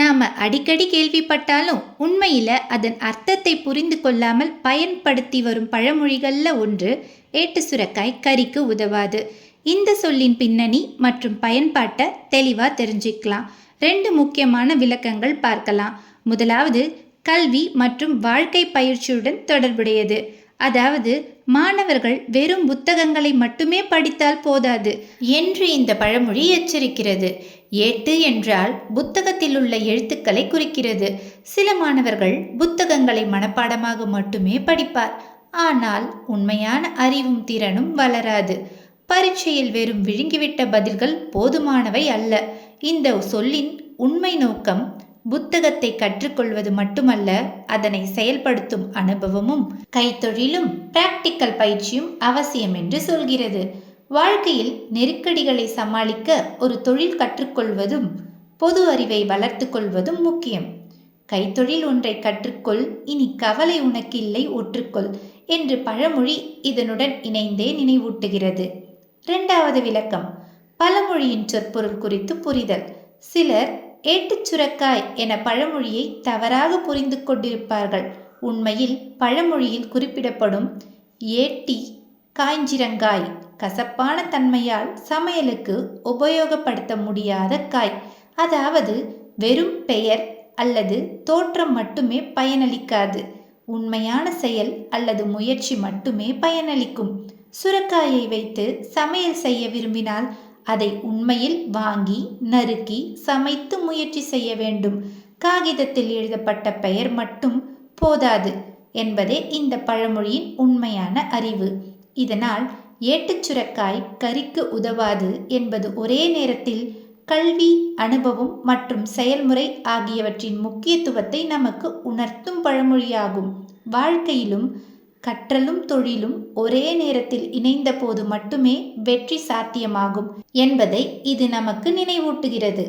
நாம அடிக்கடி கேள்விப்பட்டாலும் உண்மையில அதன் அர்த்தத்தை புரிந்து கொள்ளாமல் பயன்படுத்தி வரும் பழமொழிகள்ல ஒன்று ஏட்டு சுரக்காய் கறிக்கு உதவாது. இந்த சொல்லின் பின்னணி மற்றும் பயன்பாட்டை தெளிவா தெரிஞ்சுக்கலாம். ரெண்டு முக்கியமான விளக்கங்கள் பார்க்கலாம். முதலாவது கல்வி மற்றும் வாழ்க்கை பயிற்சியுடன் தொடர்புடையது. அதாவது மாணவர்கள் வெறும் புத்தகங்களை மட்டுமே படித்தால் போதாது. என்று இந்த பழமொழி எச்சரிக்கிறது. ஏட்டு என்றால் புத்தகத்தில் உள்ள எழுத்துக்களை குறிக்கிறது. சில மாணவர்கள் புத்தகங்களை மனப்பாடமாக மட்டுமே படிப்பார். ஆனால் உண்மையான அறிவும் திறனும் வளராது. பரீட்சையில் வெறும் விழுங்கிவிட்ட பதில்கள் போதுமானவை அல்ல. இந்த சொல்லின் உண்மை நோக்கம் புத்தகத்தை கற்றுக்கொள்வது மட்டுமல்ல அதனை செயல்படுத்தும் அனுபவமும் கைத்தொழிலும் பிராக்டிக்கல் பயிற்சியும் அவசியம் என்று சொல்கிறது. வாழ்க்கையில் நெருக்கடிகளை சமாளிக்க ஒரு தொழில் கற்றுக்கொள்வதும் பொது அறிவை வளர்த்து கொள்வதும் முக்கியம். கைத்தொழில் ஒன்றை கற்றுக்கொள் இனி கவலை உனக்கில்லை ஒற்றுக்கொள் என்று பழமொழி இதனுடன் இணைந்தே நினைவூட்டுகிறது. இரண்டாவது விளக்கம் பழமொழியின் சொற்பொருள் குறித்து புரிதல். சிலர் ஏட்டுச் சுரக்காய் என பழமொழியை தவறாக புரிந்து கொண்டிருப்பார்கள். உண்மையில் பழமொழியில் குறிப்பிடப்படும் ஏட்டி காய்ஞ்சிரங்காய் கசப்பான தன்மையால் சமையலுக்கு உபயோகப்படுத்த முடியாத காய். அதாவது வெறும் பெயர் அல்லது தோற்றம் மட்டுமே பயனளிக்காது. உண்மையான செயல் அல்லது முயற்சி மட்டுமே பயனளிக்கும். சுரக்காயை வைத்து சமையல் செய்ய விரும்பினால் அதை உண்மையில் வாங்கி நறுக்கி சமைத்து முயற்சி செய்ய வேண்டும். காகிதத்தில் எழுதப்பட்ட பெயர் மட்டும் போதாது என்பதே இந்த பழமொழியின் உண்மையான அறிவு. இதனால் ஏட்டுச்சுரக்காய் கறிக்கு உதவாது என்பது ஒரே நேரத்தில் கல்வி அனுபவம் மற்றும் செயல்முறை ஆகியவற்றின் முக்கியத்துவத்தை நமக்கு உணர்த்தும் பழமொழியாகும். வாழ்க்கையிலும் கற்றலும் தொழிலும் ஒரே நேரத்தில் இணைந்த போது மட்டுமே வெற்றி சாத்தியமாகும் என்பதை இது நமக்கு நினைவூட்டுகிறது.